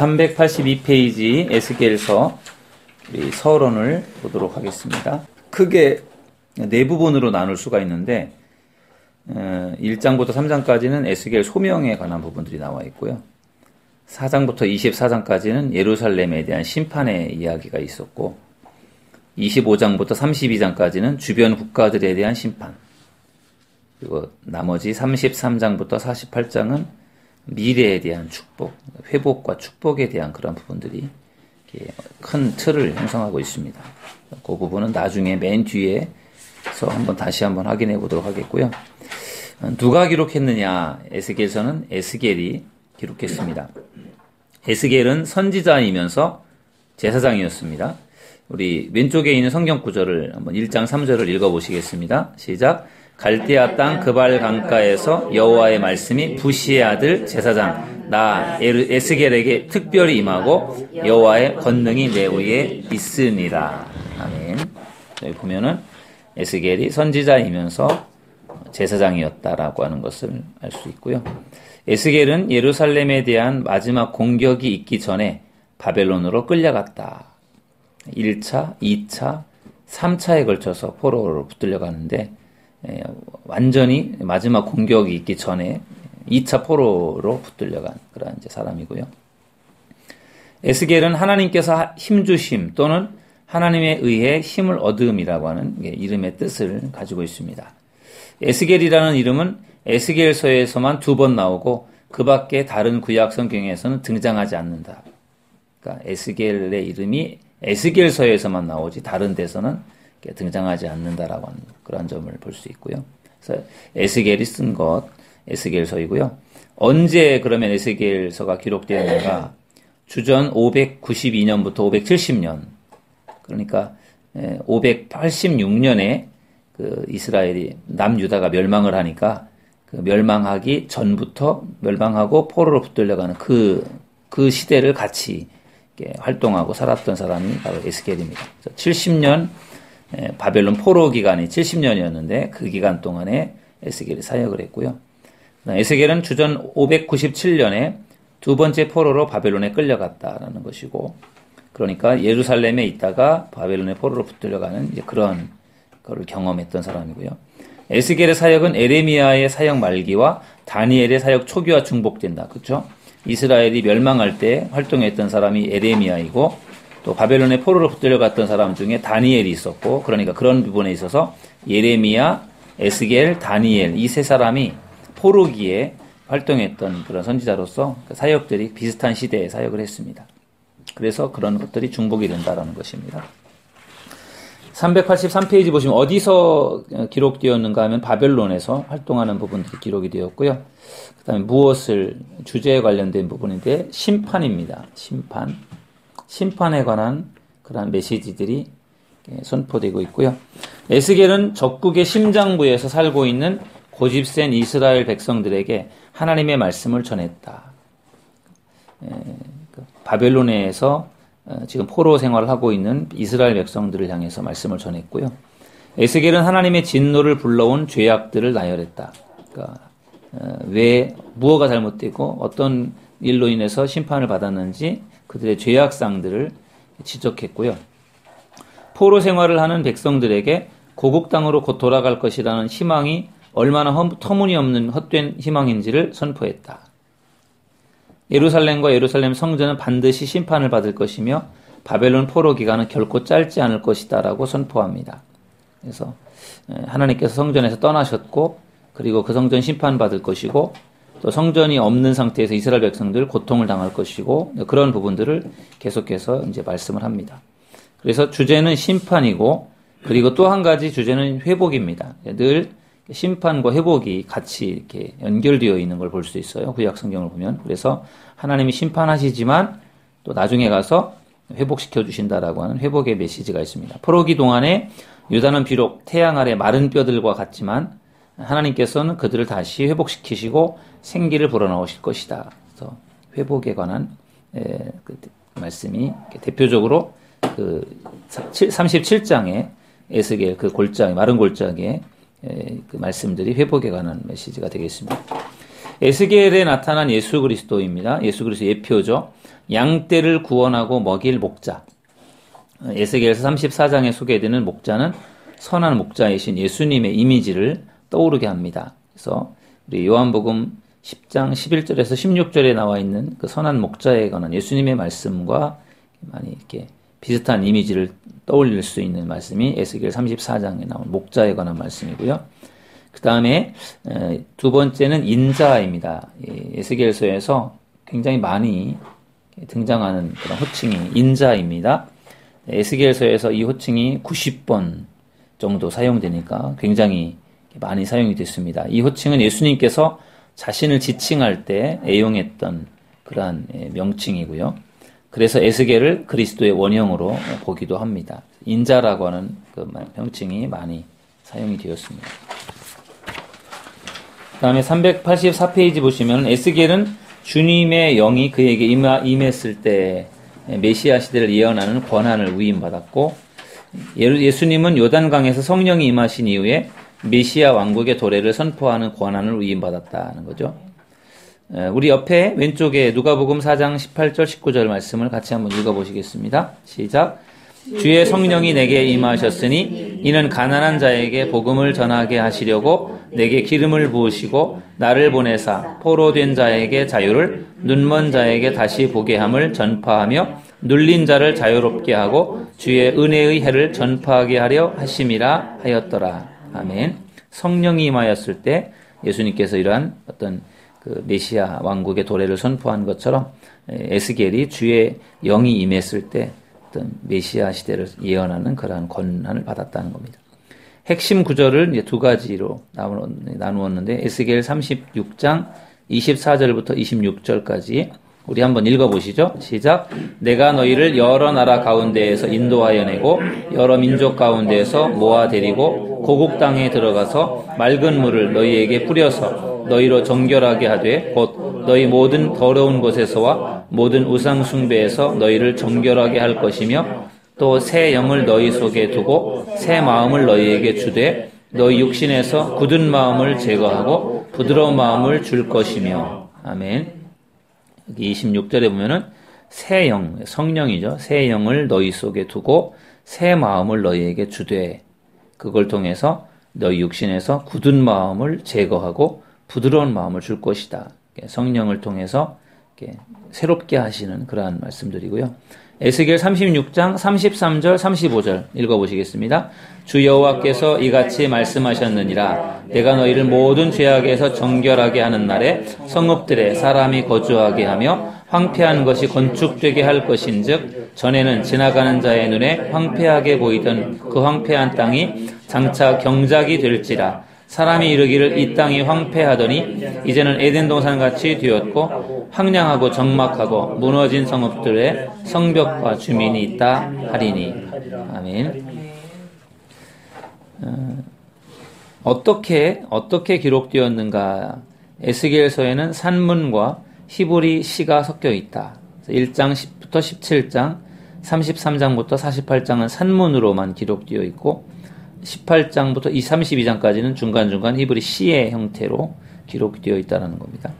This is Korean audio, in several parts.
382페이지 에스겔서 우리 서론을 보도록 하겠습니다. 크게 네 부분으로 나눌 수가 있는데 1장부터 3장까지는 에스겔 소명에 관한 부분들이 나와 있고요. 4장부터 24장까지는 예루살렘에 대한 심판의 이야기가 있었고 25장부터 32장까지는 주변 국가들에 대한 심판 그리고 나머지 33장부터 48장은 미래에 대한 축복, 회복과 축복에 대한 그런 부분들이 큰 틀을 형성하고 있습니다. 그 부분은 나중에 맨 뒤에서 한번 다시 한번 확인해 보도록 하겠고요. 누가 기록했느냐? 에스겔서는 에스겔이 기록했습니다. 에스겔은 선지자이면서 제사장이었습니다. 우리 왼쪽에 있는 성경 구절을 한번 1장 3절을 읽어 보시겠습니다. 시작. 갈대아 땅 그발 강가에서 여호와의 말씀이 부시의 아들 제사장 나 에스겔에게 특별히 임하고 여호와의 권능이 내 위에 있으니라. 아멘. 여기 보면은 에스겔이 선지자이면서 제사장이었다라고 하는 것을 알 수 있고요. 에스겔은 예루살렘에 대한 마지막 공격이 있기 전에 바벨론으로 끌려갔다. 1차, 2차, 3차에 걸쳐서 포로로 붙들려 가는데 예, 완전히 마지막 공격이 있기 전에 2차 포로로 붙들려간 그런 이제 사람이고요. 에스겔은 하나님께서 힘주심 또는 하나님에 의해 힘을 얻음이라고 하는 이름의 뜻을 가지고 있습니다. 에스겔이라는 이름은 에스겔서에서만 두 번 나오고 그 밖에 다른 구약 성경에서는 등장하지 않는다. 그러니까 에스겔의 이름이 에스겔서에서만 나오지 다른 데서는 등장하지 않는다라고 하는 그런 점을 볼 수 있고요. 그래서 에스겔이 쓴 것, 에스겔서이고요. 언제 그러면 에스겔서가 기록되었는가? 주전 592년부터 570년. 그러니까 586년에 그 이스라엘이 남유다가 멸망을 하니까 그 멸망하기 전부터 멸망하고 포로로 붙들려가는 그, 그 시대를 같이 활동하고 살았던 사람이 바로 에스겔입니다. 70년 바벨론 포로 기간이 70년이었는데 그 기간 동안에 에스겔이 사역을 했고요. 에스겔은 주전 597년에 두 번째 포로로 바벨론에 끌려갔다라는 것이고, 그러니까 예루살렘에 있다가 바벨론의 포로로 붙들려가는 그런 거를 경험했던 사람이고요. 에스겔의 사역은 에레미야의 사역 말기와 다니엘의 사역 초기와 중복된다. 그렇죠? 이스라엘이 멸망할 때 활동했던 사람이 에레미야이고 또 바벨론의 포로로 붙들려갔던 사람 중에 다니엘이 있었고 그러니까 그런 부분에 있어서 예레미야, 에스겔, 다니엘 이 세 사람이 포로기에 활동했던 그런 선지자로서 그 사역들이 비슷한 시대에 사역을 했습니다. 그래서 그런 것들이 중복이 된다라는 것입니다. 383페이지 보시면 어디서 기록되었는가 하면 바벨론에서 활동하는 부분들이 기록이 되었고요. 그 다음에 무엇을 주제에 관련된 부분인데 심판입니다. 심판. 심판에 관한 그러한 메시지들이 선포되고 있고요. 에스겔은 적국의 심장부에서 살고 있는 고집센 이스라엘 백성들에게 하나님의 말씀을 전했다. 그 바벨론에서 어, 지금 포로 생활을 하고 있는 이스라엘 백성들을 향해서 말씀을 전했고요. 에스겔은 하나님의 진노를 불러온 죄악들을 나열했다. 그러니까 어, 왜 무엇가 잘못되고 어떤 일로 인해서 심판을 받았는지 그들의 죄악상들을 지적했고요. 포로 생활을 하는 백성들에게 고국 땅으로 곧 돌아갈 것이라는 희망이 얼마나 터무니없는 헛된 희망인지를 선포했다. 예루살렘과 예루살렘 성전은 반드시 심판을 받을 것이며 바벨론 포로 기간은 결코 짧지 않을 것이다라고 선포합니다. 그래서 하나님께서 성전에서 떠나셨고 그리고 그 성전 심판받을 것이고 또 성전이 없는 상태에서 이스라엘 백성들 고통을 당할 것이고 그런 부분들을 계속해서 이제 말씀을 합니다. 그래서 주제는 심판이고 그리고 또 한 가지 주제는 회복입니다. 늘 심판과 회복이 같이 이렇게 연결되어 있는 걸 볼 수 있어요. 구약 성경을 보면. 그래서 하나님이 심판하시지만 또 나중에 가서 회복시켜 주신다라고 하는 회복의 메시지가 있습니다. 포로기 동안에 유다는 비록 태양 아래 마른 뼈들과 같지만 하나님께서는 그들을 다시 회복시키시고 생기를 불어넣으실 것이다. 그래서 회복에 관한 에, 그 말씀이 대표적으로 그 37장의 에스겔 그 골짜기 마른 골짜기에 그 말씀들이 회복에 관한 메시지가 되겠습니다. 에스겔에 나타난 예수 그리스도입니다. 예수 그리스도 예표죠. 양떼를 구원하고 먹일 목자. 에스겔서 34장에 소개되는 목자는 선한 목자이신 예수님의 이미지를 떠오르게 합니다. 그래서 우리 요한복음 10장 11절에서 16절에 나와 있는 그 선한 목자에 관한 예수님의 말씀과 많이 이렇게 비슷한 이미지를 떠올릴 수 있는 말씀이 에스겔 34장에 나온 목자에 관한 말씀이고요. 그 다음에 두 번째는 인자입니다. 에스겔서에서 굉장히 많이 등장하는 그런 호칭이 인자입니다. 에스겔서에서 이 호칭이 90번 정도 사용되니까 굉장히 많이 사용이 됐습니다. 이 호칭은 예수님께서 자신을 지칭할 때 애용했던 그러한 예, 명칭이고요. 그래서 에스겔을 그리스도의 원형으로 보기도 합니다. 인자라고 하는 그 명칭이 많이 사용이 되었습니다. 다음에 384페이지 보시면 에스겔은 주님의 영이 그에게 임했을 때 메시아 시대를 예언하는 권한을 위임받았고 예수님은 요단강에서 성령이 임하신 이후에 메시아 왕국의 도래를 선포하는 권한을 위임받았다는 거죠. 우리 옆에 왼쪽에 누가복음 4장 18절 19절 말씀을 같이 한번 읽어보시겠습니다. 시작. 주의 성령이 내게 임하셨으니 이는 가난한 자에게 복음을 전하게 하시려고 내게 기름을 부으시고 나를 보내사 포로된 자에게 자유를 눈먼 자에게 다시 보게 함을 전파하며 눌린 자를 자유롭게 하고 주의 은혜의 해를 전파하게 하려 하심이라 하였더라. 아멘. 성령이 임하였을 때 예수님께서 이러한 어떤 그 메시아 왕국의 도래를 선포한 것처럼 에스겔이 주의 영이 임했을 때 어떤 메시아 시대를 예언하는 그러한 권한을 받았다는 겁니다. 핵심 구절을 이제 두 가지로 나누었는데 에스겔 36장 24절부터 26절까지 우리 한번 읽어보시죠. 시작. 내가 너희를 여러 나라 가운데에서 인도하여 내고 여러 민족 가운데에서 모아 데리고 고국 땅에 들어가서 맑은 물을 너희에게 뿌려서 너희로 정결하게 하되 곧 너희 모든 더러운 곳에서와 모든 우상 숭배에서 너희를 정결하게 할 것이며 또 새 영을 너희 속에 두고 새 마음을 너희에게 주되 너희 육신에서 굳은 마음을 제거하고 부드러운 마음을 줄 것이며 아멘. 여기 26절에 보면은 새 영, 성령이죠. 새 영을 너희 속에 두고 새 마음을 너희에게 주되 그걸 통해서 너희 육신에서 굳은 마음을 제거하고 부드러운 마음을 줄 것이다. 성령을 통해서 새롭게 하시는 그러한 말씀들이고요. 에스겔 36장 33절 35절 읽어보시겠습니다. 주 여호와께서 이같이 말씀하셨느니라 내가 너희를 모든 죄악에서 정결하게 하는 날에 성읍들에 사람이 거주하게 하며 황폐한 것이 건축되게 할 것인즉 전에는 지나가는 자의 눈에 황폐하게 보이던 그 황폐한 땅이 장차 경작이 될지라 사람이 이르기를 이 땅이 황폐하더니 이제는 에덴 동산 같이 되었고 황량하고 적막하고 무너진 성읍들의 성벽과 주민이 있다 하리니 아멘. 어, 떻게 어떻게 기록되었는가? 에스겔서에는 산문과 히브리 시가 섞여 있다. 1장 10부터 17장, 33장부터 48장은 산문으로만 기록되어 있고 18장부터 32장까지는 중간중간 히브리 시의 형태로 기록되어 있다는 겁니다.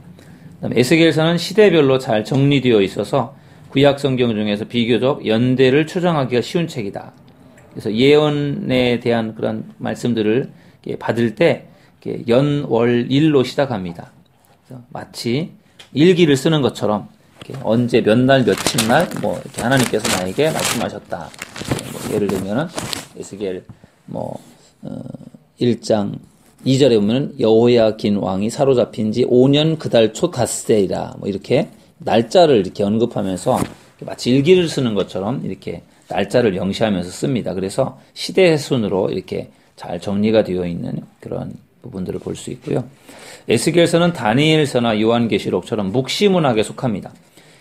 에스겔서는 시대별로 잘 정리되어 있어서 구약 성경 중에서 비교적 연대를 추정하기가 쉬운 책이다. 그래서 예언에 대한 그런 말씀들을 받을 때 연월일로 시작합니다. 마치 일기를 쓰는 것처럼 언제 몇 날 며칠 날 뭐 하나님께서 나에게 말씀하셨다. 뭐 예를 들면은 에스겔 뭐 어, 1장 2절에 보면 여호야긴 왕이 사로잡힌 지 5년 그달 초 닷새이라 뭐 이렇게 날짜를 이렇게 언급하면서 마치 일기를 쓰는 것처럼 이렇게 날짜를 명시하면서 씁니다. 그래서 시대 순으로 이렇게 잘 정리가 되어 있는 그런 부분들을 볼 수 있고요. 에스겔서는 다니엘서나 요한계시록처럼 묵시문학에 속합니다.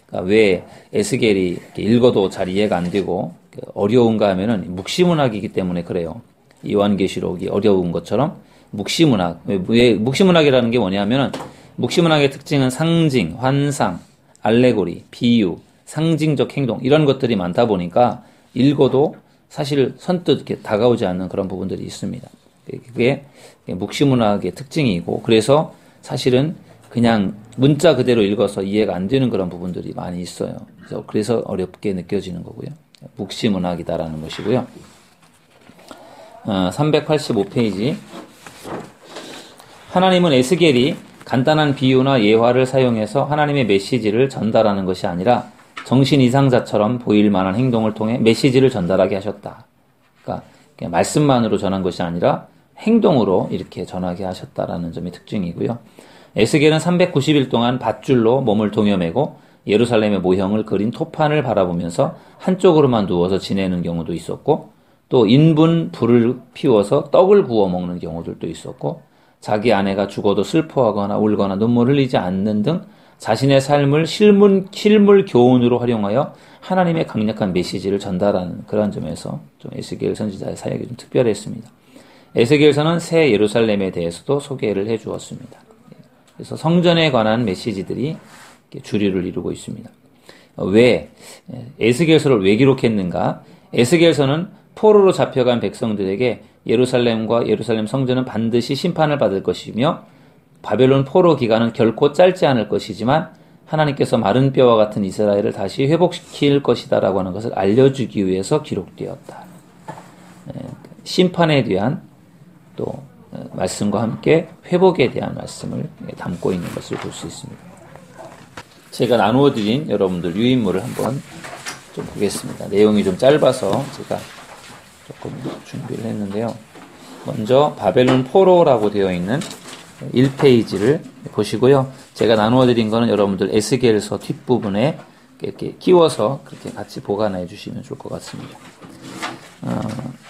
그러니까 왜 에스겔이 읽어도 잘 이해가 안 되고 어려운가 하면은 묵시문학이기 때문에 그래요. 요한계시록이 어려운 것처럼 묵시문학. 왜 묵시문학이라는 게 뭐냐면은 묵시문학의 특징은 상징, 환상, 알레고리, 비유, 상징적 행동 이런 것들이 많다 보니까 읽어도 사실 선뜻 이렇게 다가오지 않는 그런 부분들이 있습니다. 그게 묵시문학의 특징이고 그래서 사실은 그냥 문자 그대로 읽어서 이해가 안 되는 그런 부분들이 많이 있어요. 그래서, 그래서 어렵게 느껴지는 거고요. 묵시문학이다라는 것이고요. 어, 385페이지. 하나님은 에스겔이 간단한 비유나 예화를 사용해서 하나님의 메시지를 전달하는 것이 아니라 정신 이상자처럼 보일 만한 행동을 통해 메시지를 전달하게 하셨다. 그러니까 말씀만으로 전한 것이 아니라 행동으로 이렇게 전하게 하셨다라는 점이 특징이고요. 에스겔은 390일 동안 밧줄로 몸을 동여매고 예루살렘의 모형을 그린 토판을 바라보면서 한쪽으로만 누워서 지내는 경우도 있었고 또 인분 불을 피워서 떡을 구워 먹는 경우들도 있었고 자기 아내가 죽어도 슬퍼하거나 울거나 눈물 흘리지 않는 등 자신의 삶을 실물, 실물 교훈으로 활용하여 하나님의 강력한 메시지를 전달하는 그런 점에서 좀 에스겔 선지자의 사역이 좀 특별했습니다. 에스겔서는 새 예루살렘에 대해서도 소개를 해 주었습니다. 그래서 성전에 관한 메시지들이 주류를 이루고 있습니다. 왜 에스겔서를 왜 기록했는가? 에스겔서는 포로로 잡혀간 백성들에게 예루살렘과 예루살렘 성전은 반드시 심판을 받을 것이며 바벨론 포로 기간은 결코 짧지 않을 것이지만 하나님께서 마른 뼈와 같은 이스라엘을 다시 회복시킬 것이다라고 하는 것을 알려주기 위해서 기록되었다. 심판에 대한 또 말씀과 함께 회복에 대한 말씀을 담고 있는 것을 볼 수 있습니다. 제가 나누어 드린 여러분들 유인물을 한번 좀 보겠습니다. 내용이 좀 짧아서 제가 조금 준비를 했는데요. 먼저 바벨론 포로라고 되어 있는 1페이지를 보시고요. 제가 나누어 드린 거는 여러분들 에스겔서 뒷부분에 이렇게 끼워서 그렇게 같이 보관해 주시면 좋을 것 같습니다. 어,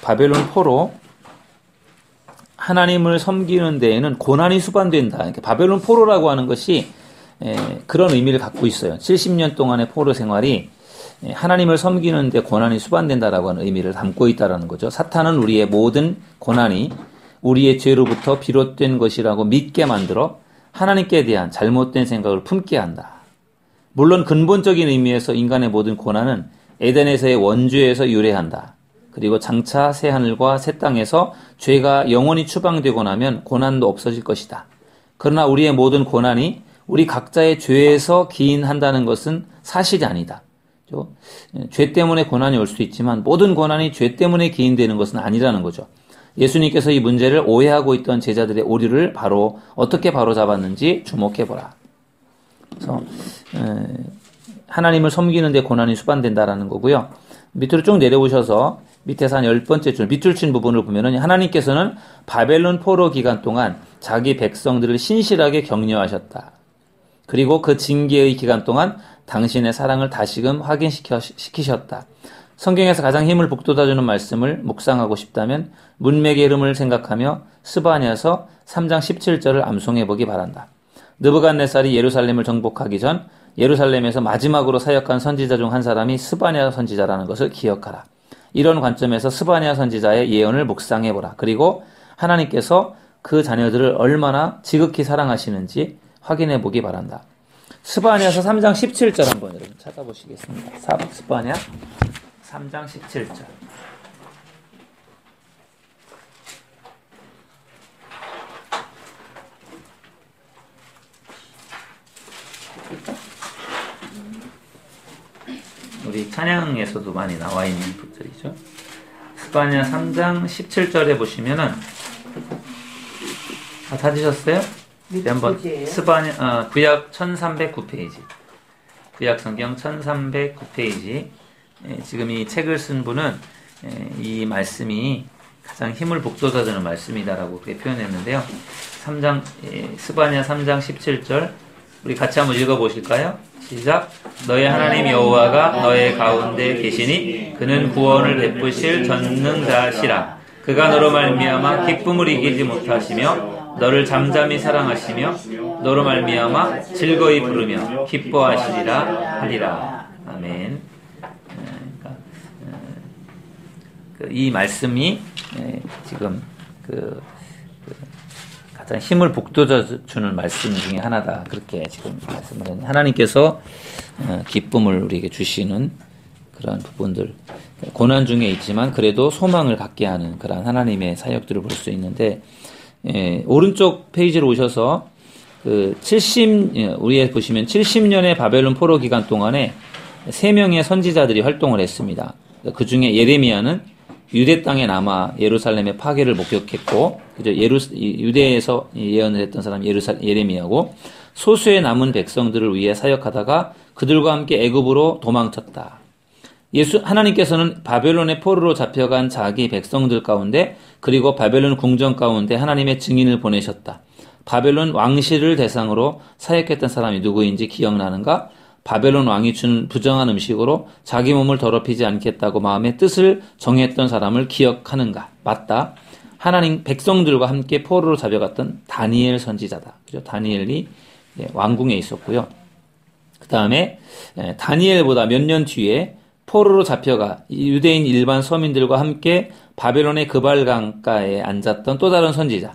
바벨론 포로 하나님을 섬기는 데에는 고난이 수반된다. 그러니까 바벨론 포로라고 하는 것이 에, 그런 의미를 갖고 있어요. 70년 동안의 포로 생활이 하나님을 섬기는데 고난이 수반된다라고 하는 의미를 담고 있다라는 거죠. 사탄은 우리의 모든 고난이 우리의 죄로부터 비롯된 것이라고 믿게 만들어 하나님께 대한 잘못된 생각을 품게 한다. 물론 근본적인 의미에서 인간의 모든 고난은 에덴에서의 원죄에서 유래한다. 그리고 장차 새 하늘과 새 땅에서 죄가 영원히 추방되고 나면 고난도 없어질 것이다. 그러나 우리의 모든 고난이 우리 각자의 죄에서 기인한다는 것은 사실이 아니다. 죄 때문에 고난이 올 수도 있지만 모든 고난이 죄 때문에 기인되는 것은 아니라는 거죠. 예수님께서 이 문제를 오해하고 있던 제자들의 오류를 바로 어떻게 바로 잡았는지 주목해 보라. 그래서 하나님을 섬기는데 고난이 수반된다라는 거고요. 밑으로 쭉 내려오셔서 밑에서 한 열 번째 줄 밑줄 친 부분을 보면은 하나님께서는 바벨론 포로 기간 동안 자기 백성들을 신실하게 격려하셨다. 그리고 그 징계의 기간 동안 당신의 사랑을 다시금 확인시키셨다. 성경에서 가장 힘을 북돋아주는 말씀을 묵상하고 싶다면 문맥의 흐름을 생각하며 스바냐서 3장 17절을 암송해 보기 바란다. 느부갓네살이 예루살렘을 정복하기 전 예루살렘에서 마지막으로 사역한 선지자 중 한 사람이 스바냐 선지자라는 것을 기억하라. 이런 관점에서 스바냐 선지자의 예언을 묵상해 보라. 그리고 하나님께서 그 자녀들을 얼마나 지극히 사랑하시는지 확인해 보기 바란다. 스바냐서 3장 17절 한번 여러분 찾아보시겠습니다. 스바냐 3장 17절. 우리 찬양에서도 많이 나와 있는 부들이죠. 스바냐 3장 17절에 보시면은 다 찾으셨어요? 네, 한번 스바냐 어, 구약 1309페이지. 구약 성경 1309페이지. 예, 지금 이 책을 쓴 분은 예, 이 말씀이 가장 힘을 북돋아주는 말씀이다라고 그렇게 표현했는데요. 3장 예, 스바냐 3장 17절 우리 같이 한번 읽어 보실까요? 시작. 너의 하나님 여호와가 너의 가운데 계시니 그는 구원을 베푸실 전능자시라. 그가 너로 말미암아 기쁨을 이기지 못하시며 너를 잠잠히 사랑하시며 너로 말미암아 즐거이 부르며 기뻐하시리라 하리라. 아멘. 그러니까, 그이 말씀이 지금 그, 그 가장 힘을 북돋아 주는 말씀 중에 하나다. 그렇게 지금 말씀을 했는데 하나님께서 어, 기쁨을 우리에게 주시는 그런 부분들 고난 중에 있지만 그래도 소망을 갖게 하는 그런 하나님의 사역들을 볼 수 있는데 예, 오른쪽 페이지로 오셔서 그 70, 예, 우리에 보시면 70년의 바벨론 포로 기간 동안에 세 명의 선지자들이 활동을 했습니다. 그 중에 예레미야는 유대 땅에 남아 예루살렘의 파괴를 목격했고, 그죠? 예루, 유대에서 예언을 했던 사람이 예루살, 예레미야고, 소수의 남은 백성들을 위해 사역하다가 그들과 함께 애굽으로 도망쳤다. 예수 하나님께서는 바벨론의 포로로 잡혀간 자기 백성들 가운데 그리고 바벨론 궁정 가운데 하나님의 증인을 보내셨다. 바벨론 왕실을 대상으로 사역했던 사람이 누구인지 기억나는가? 바벨론 왕이 준 부정한 음식으로 자기 몸을 더럽히지 않겠다고 마음의 뜻을 정했던 사람을 기억하는가? 맞다. 하나님 백성들과 함께 포로로 잡혀갔던 다니엘 선지자다. 그죠? 다니엘이 왕궁에 있었고요. 그 다음에 다니엘보다 몇 년 뒤에 포로로 잡혀가 유대인 일반 서민들과 함께 바벨론의 그발강가에 앉았던 또 다른 선지자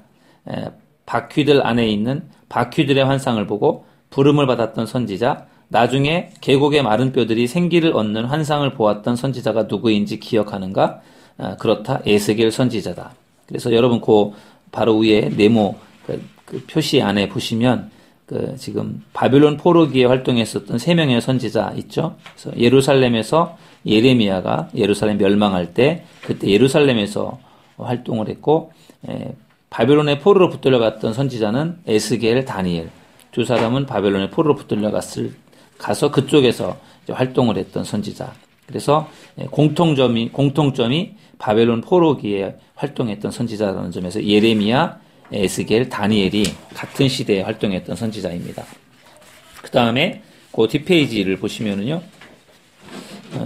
바퀴들 안에 있는 바퀴들의 환상을 보고 부름을 받았던 선지자 나중에 계곡의 마른 뼈들이 생기를 얻는 환상을 보았던 선지자가 누구인지 기억하는가? 아, 그렇다. 에스겔 선지자다. 그래서 여러분 그 바로 위에 네모 그, 그 표시 안에 보시면 그 지금 바빌론 포로기에 활동했었던 세 명의 선지자 있죠. 그래서 예루살렘에서 예레미야가 예루살렘 멸망할 때 그때 예루살렘에서 활동을 했고 에, 바빌론의 포로로 붙들려 갔던 선지자는 에스겔, 다니엘 두 사람은 바벨론의 포로로 붙들려 갔을 가서 그쪽에서 활동을 했던 선지자. 그래서 공통점이 공통점이 바벨론 포로기에 활동했던 선지자라는 점에서 예레미야, 에스겔, 다니엘이 같은 시대에 활동했던 선지자입니다. 그 다음에 그 뒷페이지를 보시면은요,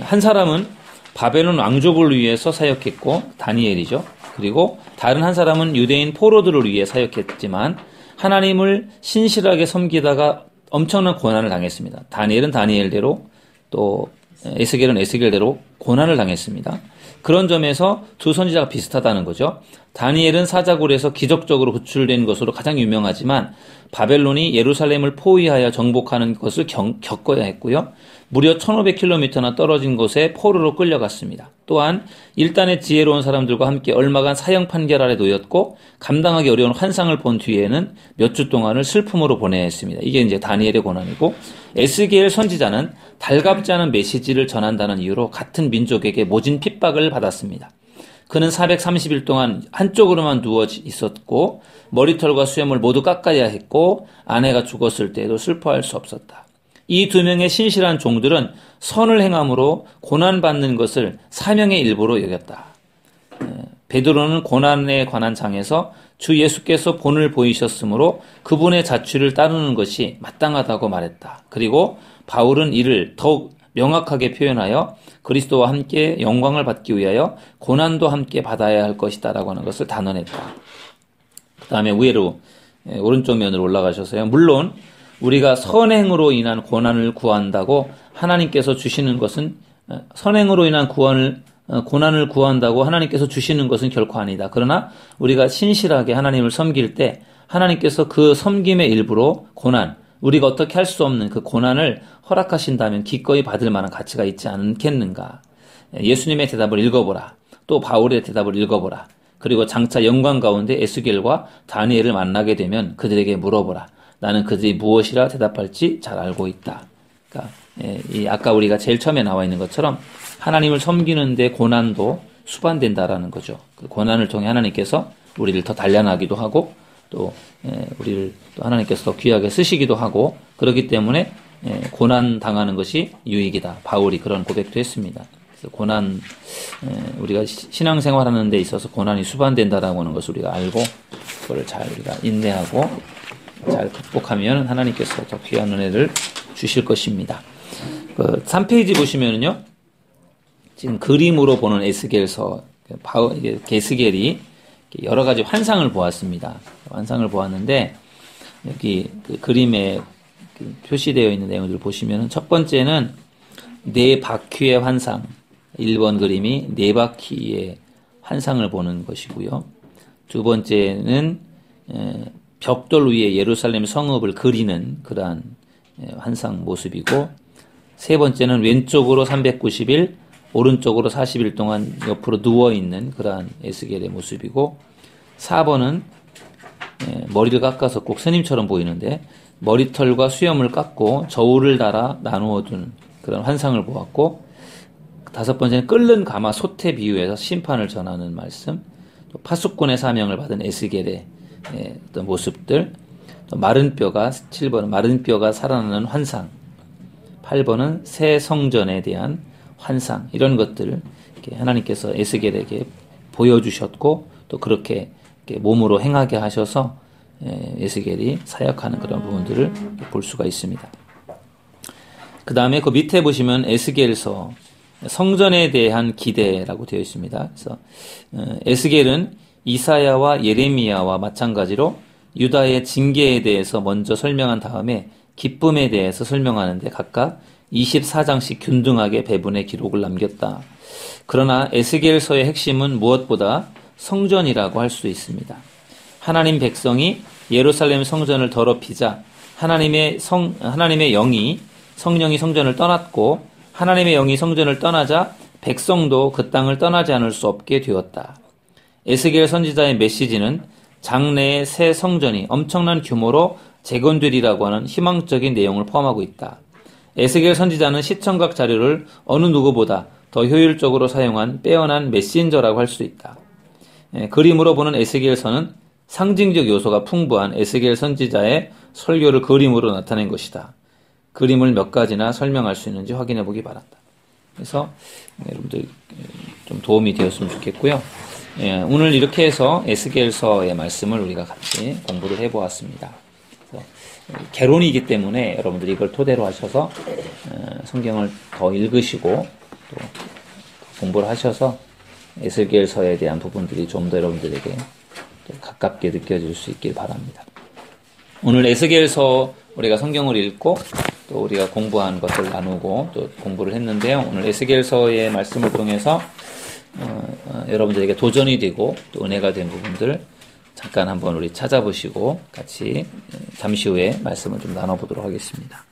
한 사람은 바벨론 왕족을 위해서 사역했고, 다니엘이죠. 그리고 다른 한 사람은 유대인 포로들을 위해 사역했지만, 하나님을 신실하게 섬기다가 엄청난 고난을 당했습니다. 다니엘은 다니엘대로 또 에스겔은 에스겔대로 고난을 당했습니다. 그런 점에서 두 선지자가 비슷하다는 거죠. 다니엘은 사자굴에서 기적적으로 구출된 것으로 가장 유명하지만 바벨론이 예루살렘을 포위하여 정복하는 것을 경, 겪어야 했고요. 무려 1500km나 떨어진 곳에 포로로 끌려갔습니다. 또한 일단의 지혜로운 사람들과 함께 얼마간 사형 판결 아래 놓였고 감당하기 어려운 환상을 본 뒤에는 몇 주 동안을 슬픔으로 보내야 했습니다. 이게 이제 다니엘의 고난이고 에스겔 선지자는 달갑지 않은 메시지를 전한다는 이유로 같은 민족에게 모진 핍박을 받았습니다. 그는 430일 동안 한쪽으로만 누워 있었고 머리털과 수염을 모두 깎아야 했고 아내가 죽었을 때에도 슬퍼할 수 없었다. 이 두 명의 신실한 종들은 선을 행함으로 고난받는 것을 사명의 일부로 여겼다. 베드로는 고난에 관한 장에서 주 예수께서 본을 보이셨으므로 그분의 자취를 따르는 것이 마땅하다고 말했다. 그리고 바울은 이를 더욱 명확하게 표현하여 그리스도와 함께 영광을 받기 위하여 고난도 함께 받아야 할 것이다라고 하는 것을 단언했다. 그 다음에 위로 예, 오른쪽 면으로 올라가셔서요. 물론 우리가 선행으로 인한 고난을 구한다고 하나님께서 주시는 것은 어, 선행으로 인한 구원을 어, 고난을 구한다고 하나님께서 주시는 것은 결코 아니다. 그러나 우리가 신실하게 하나님을 섬길 때 하나님께서 그 섬김의 일부로 고난, 우리가 어떻게 할 수 없는 그 고난을 허락하신다면 기꺼이 받을 만한 가치가 있지 않겠는가. 예수님의 대답을 읽어보라. 또 바울의 대답을 읽어보라. 그리고 장차 영광 가운데 에스겔과 다니엘을 만나게 되면 그들에게 물어보라. 나는 그들이 무엇이라 대답할지 잘 알고 있다. 그러니까 예, 이 아까 우리가 제일 처음에 나와 있는 것처럼 하나님을 섬기는데 고난도 수반된다라는 거죠. 그 고난을 통해 하나님께서 우리를 더 단련하기도 하고 또 예, 우리를 또 하나님께서 더 귀하게 쓰시기도 하고 그렇기 때문에 예, 고난 당하는 것이 유익이다. 바울이 그런 고백도 했습니다. 고난 우리가 신앙생활하는 데 있어서 고난이 수반된다라고 하는 것을 우리가 알고 그거를 잘 우리가 인내하고 잘 극복하면 하나님께서 더 귀한 은혜를 주실 것입니다. 그 3페이지 보시면은요. 지금 그림으로 보는 에스겔서 바우 게스겔이 여러 가지 환상을 보았습니다. 환상을 보았는데 여기 그 그림에 그 표시되어 있는 내용들을 보시면 첫 번째는 네 바퀴의 환상. 1번 그림이 네 바퀴의 환상을 보는 것이고요. 두 번째는 벽돌 위에 예루살렘 성읍을 그리는 그러한 환상 모습이고 세 번째는 왼쪽으로 390일, 오른쪽으로 40일 동안 옆으로 누워 있는 그러한 에스겔의 모습이고 4번은 예, 머리를 깎아서 꼭 스님처럼 보이는데 머리털과 수염을 깎고 저울을 달아 나누어 둔 그런 환상을 보았고 다섯 번째는 끓는 가마 소태 비유에서 심판을 전하는 말씀 또 파수꾼의 사명을 받은 에스겔의 예, 어떤 모습들 또 마른 뼈가 7번은 마른 뼈가 살아나는 환상 8번은 새 성전에 대한 환상 이런 것들을 하나님께서 에스겔에게 보여주셨고 또 그렇게 몸으로 행하게 하셔서 예, 에스겔이 사역하는 그런 부분들을 볼 수가 있습니다. 그 다음에 그 밑에 보시면 에스겔서 성전에 대한 기대라고 되어 있습니다. 그래서 어, 에스겔은 이사야와 예레미야와 마찬가지로 유다의 징계에 대해서 먼저 설명한 다음에 기쁨에 대해서 설명하는데 각각 24장씩 균등하게 배분의 기록을 남겼다. 그러나 에스겔서의 핵심은 무엇보다 성전이라고 할 수 있습니다. 하나님 백성이 예루살렘 성전을 더럽히자 하나님의 성 하나님의 영이 성령이 성전을 떠났고 하나님의 영이 성전을 떠나자 백성도 그 땅을 떠나지 않을 수 없게 되었다. 에스겔 선지자의 메시지는 장래의 새 성전이 엄청난 규모로 재건되리라고 하는 희망적인 내용을 포함하고 있다. 에스겔 선지자는 시청각 자료를 어느 누구보다 더 효율적으로 사용한 빼어난 메신저라고 할 수 있다. 예, 그림으로 보는 에스겔서는 상징적 요소가 풍부한 에스겔 선지자의 설교를 그림으로 나타낸 것이다. 그림을 몇 가지나 설명할 수 있는지 확인해 보기 바란다. 그래서 여러분들 좀 도움이 되었으면 좋겠고요. 예, 오늘 이렇게 해서 에스겔서의 말씀을 우리가 같이 공부를 해보았습니다. 개론이기 때문에 여러분들이 이걸 토대로 하셔서 어, 성경을 더 읽으시고 또 공부를 하셔서 에스겔서에 대한 부분들이 좀 더 여러분들에게 가깝게 느껴질 수 있길 바랍니다. 오늘 에스겔서 우리가 성경을 읽고 또 우리가 공부한 것을 나누고 또 공부를 했는데요. 오늘 에스겔서의 말씀을 통해서 어, 어, 여러분들에게 도전이 되고 또 은혜가 된 부분들 잠깐 한번 우리 찾아보시고 같이 잠시 후에 말씀을 좀 나눠보도록 하겠습니다.